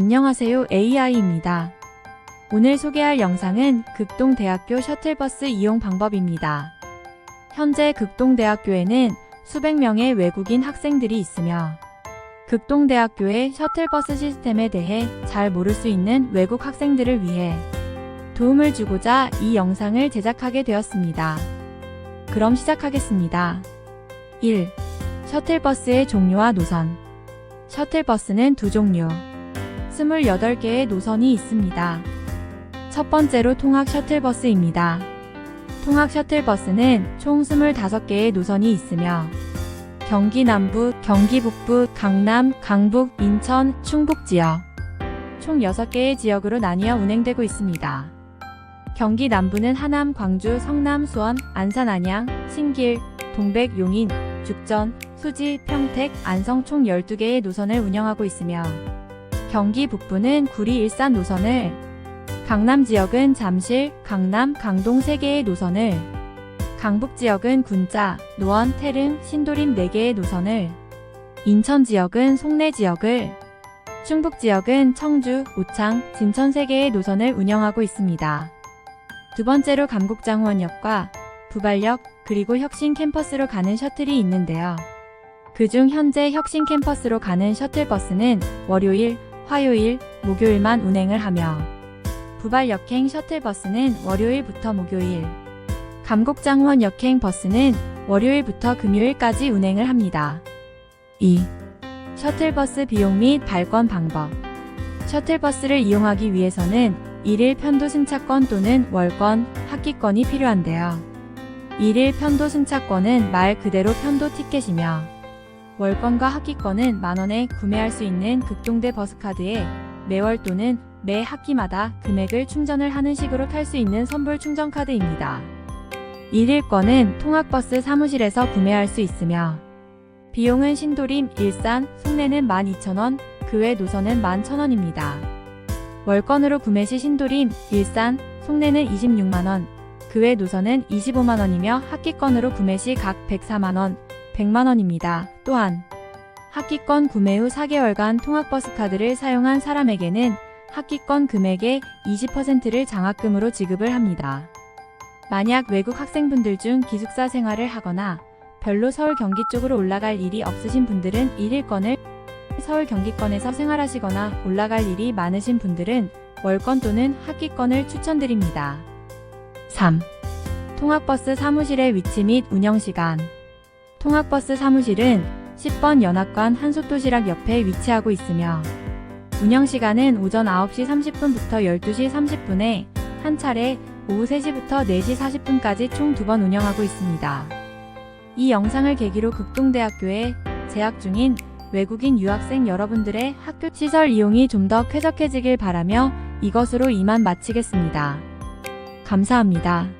안녕하세요 AI입니다. 오늘 소개할 영상은 극동대학교 셔틀버스 이용 방법입니다. 현재 극동대학교에는 수백 명의 외국인 학생들이 있으며 극동대학교의 셔틀버스 시스템에 대해 잘 모를 수 있는 외국 학생들을 위해 도움을 주고자 이 영상을 제작하게 되었습니다. 그럼 시작하겠습니다. 1. 셔틀버스의 종류와 노선 셔틀버스는 두 종류 28개의 노선이 있습니다. 첫 번째로 통학 셔틀버스입니다. 통학 셔틀버스는 총 25개의 노선이 있으며 경기 남부, 경기 북부, 강남, 강북, 인천, 충북 지역 총 6개의 지역으로 나뉘어 운행되고 있습니다. 경기 남부는 하남, 광주, 성남, 수원, 안산, 안양, 신길, 동백, 용인, 죽전, 수지, 평택, 안성 총 12개의 노선을 운영하고 있으며 경기 북부는 구리, 일산 노선을 강남 지역은 잠실, 강남, 강동 3개의 노선을 강북 지역은 군자, 노원, 태릉, 신도림 4개의 노선을 인천 지역은 송내 지역을 충북 지역은 청주, 오창, 진천 3개의 노선을 운영하고 있습니다. 두 번째로 감곡장원역과 부발역 그리고 혁신 캠퍼스로 가는 셔틀이 있는데요. 그중 현재 혁신 캠퍼스로 가는 셔틀버스는 월요일, 화요일, 목요일만 운행을 하며 부발 역행 셔틀버스는 월요일부터 목요일, 감곡장원 역행 버스는 월요일부터 금요일까지 운행을 합니다. 2. 셔틀버스 비용 및 발권 방법 셔틀버스를 이용하기 위해서는 일일 편도 승차권 또는 월권, 학기권이 필요한데요. 일일 편도 승차권은 말 그대로 편도 티켓이며 월권과 학기권은 만원에 구매할 수 있는 극동대 버스카드에 매월 또는 매 학기마다 금액을 충전을 하는 식으로 탈 수 있는 선불 충전카드입니다. 일일권은 통학버스 사무실에서 구매할 수 있으며 비용은 신도림, 일산, 송내는 12,000원, 그 외 노선은 11,000원입니다. 월권으로 구매 시 신도림, 일산, 송내는 26만원, 그 외 노선은 25만원이며 학기권으로 구매 시 각 104만원, 100만원입니다. 또한 학기권 구매 후 4개월간 통학버스 카드를 사용한 사람에게는 학기권 금액의 20%를 장학금으로 지급을 합니다. 만약 외국 학생분들 중 기숙사 생활을 하거나 별로 서울 경기 쪽으로 올라갈 일이 없으신 분들은 일일권을 서울 경기권에서 생활하시거나 올라갈 일이 많으신 분들은 월권 또는 학기권을 추천드립니다. 3. 통학버스 사무실의 위치 및 운영시간 통학버스 사무실은 10번 연합관 한솥도시락 옆에 위치하고 있으며 운영시간은 오전 9시 30분부터 12시 30분에 한 차례 오후 3시부터 4시 40분까지 총 두 번 운영하고 있습니다. 이 영상을 계기로 극동대학교에 재학 중인 외국인 유학생 여러분들의 학교 시설 이용이 좀 더 쾌적해지길 바라며 이것으로 이만 마치겠습니다. 감사합니다.